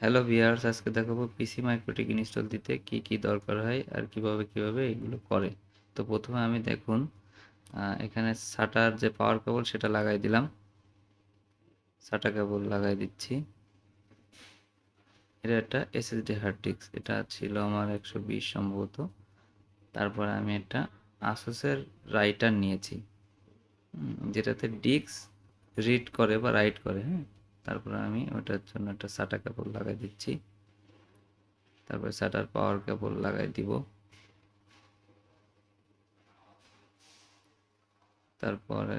Hello viewers আজকে দেখাবো পিসি MikroTik install দিতে কি কি দরকার হয় আর কীভাবে কীভাবে এগুলো করে। তো প্রথমে আমি দেখুন এখানে সাটার যে পাওয়ার কেবল সেটা লাগাই দিলাম। সাটা কেবল লাগাই দিচ্ছি। এটা একটা এসএসডি হার্ড ডিস্ক এটা ছিল আমার একশো বিশ সম্ভবত। তারপরে আমি একটা আসুসের রাইটার নিয়েছি। যেটাতে ডিস্ক রিড করে বা রাইট করে হ্যাঁ? তারপরে আমি ওটার জন্য একটা সাটা কেবল লাগাই দিচ্ছি। তারপরে সাটার পাওয়ার কেবল লাগাই দিব। তারপরে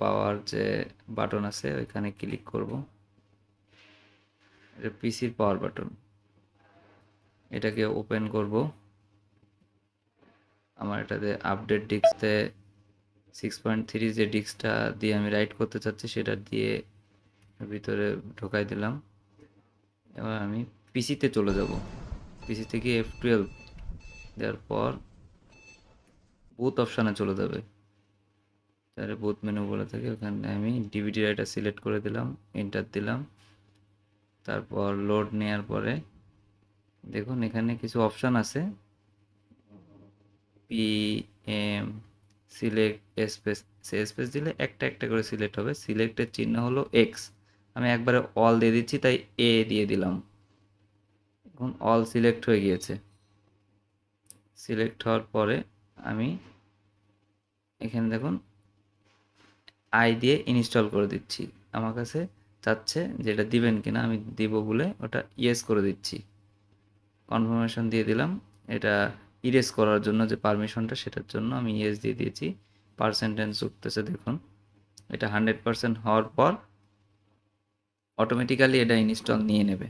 পাওয়ার যে বাটন আছে, ওইখানে ক্লিক করব। এটা পিসির পাওয়ার বাটন এটাকে ওপেন করব। আমার এটাতে আপডেট ডিস্কতে সিক্স পয়েন্ট থ্রি যে ডিস্কটা দিয়ে আমি রাইট করতে চাচ্ছি, সেটা দিয়ে ভিতরে ঢোকাই দিলাম। এবার আমি পিসিতে চলে যাব। পিসি থেকে এফ টুয়েলভ দেওয়ার পর বুথ অপশানে চলে যাবে। তাহলে বুথ মেনু বলে থাকে। ওখানে আমি ডিভিডি রাইটার সিলেক্ট করে দিলাম এন্টার দিলাম। তারপর লোড নেওয়ার পরে দেখুন এখানে কিছু অপশান আছে। পি এম সিলেক্ট স্পেস সে স্পেস দিলে একটা একটা করে সিলেক্ট হবে। সিলেক্টের চিহ্ন হলো এক্স আমি একবারে অল দিয়ে দিচ্ছি, তাই এ দিয়ে দিলাম। এখন অল সিলেক্ট হয়ে গিয়েছে। সিলেক্ট হওয়ার পরে আমি এখানে দেখুন আই দিয়ে ইনস্টল করে দিচ্ছি। আমার কাছে চাচ্ছে যেটা দিবেন কিনা, আমি দিব বলে ওটা ইয়েস করে দিচ্ছি। কনফার্মেশন দিয়ে দিলাম, এটা ইরেজ করার জন্য যে পারমিশনটা সেটার জন্য আমি ইয়েস দিয়ে দিয়েছি। পার্সেন্টেন্স উঠতেছে, দেখুন। এটা হান্ড্রেড পার্সেন্ট হওয়ার পর অটোমেটিক্যালি এটা ইনস্টল নিয়ে নেবে।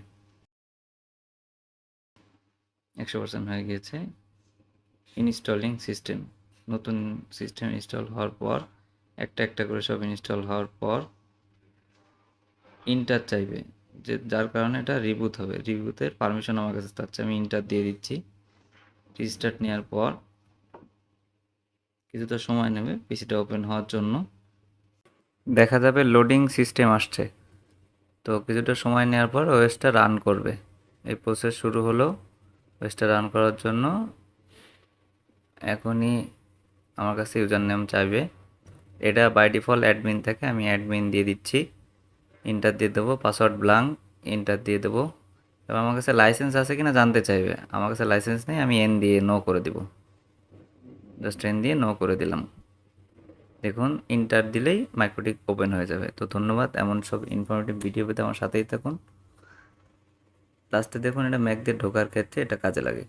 একশো পার্সেন্ট হয়ে গিয়েছে ইনস্টলিং সিস্টেম নতুন সিস্টেম ইনস্টল হওয়ার পর, একটা একটা করে সব ইনস্টল হওয়ার পর ইন্টার চাইবে। যে যার কারণে এটা রিবুট হবে। রিবুটের পারমিশন আমার কাছে চাচ্ছে আমি ইন্টার দিয়ে দিচ্ছি। রিস্টার্ট নেওয়ার পর, কিছুটা সময় নেবে। পিসিটা ওপেন হওয়ার জন্য। দেখা যাবে লোডিং সিস্টেম আসছে। তো কিছুটা সময় নেওয়ার পর ওয়েস্টটা রান করবে। এই প্রসেস শুরু হলো। ওয়েস্টটা রান করার জন্য এখনই আমার কাছে ইউজার নেম চাইবে। এটা বাই ডিফল্ট অ্যাডমিন থাকে আমি অ্যাডমিন দিয়ে দিচ্ছি। ইন্টার দিয়ে দেবো পাসওয়ার্ড ব্লাঙ্ক ইন্টার দিয়ে দেবো। এবার আমার কাছে লাইসেন্স আছে কিনা জানতে চাইবে। আমার কাছে লাইসেন্স নেই, আমি এন দিয়ে নো করে দিব। জাস্ট এন দিয়ে নো করে দিলাম। দেখুন ইন্টার দিলেই মাইক্রোটিক ওপেন হয়ে যাবে। তো ধন্যবাদ এমন সব ইনফরমেটিভ ভিডিও পেতে আমার সাথেই থাকুন। লাস্টে দেখুন, এটা ম্যাকদের ঢোকার ক্ষেত্রে এটা কাজে লাগে।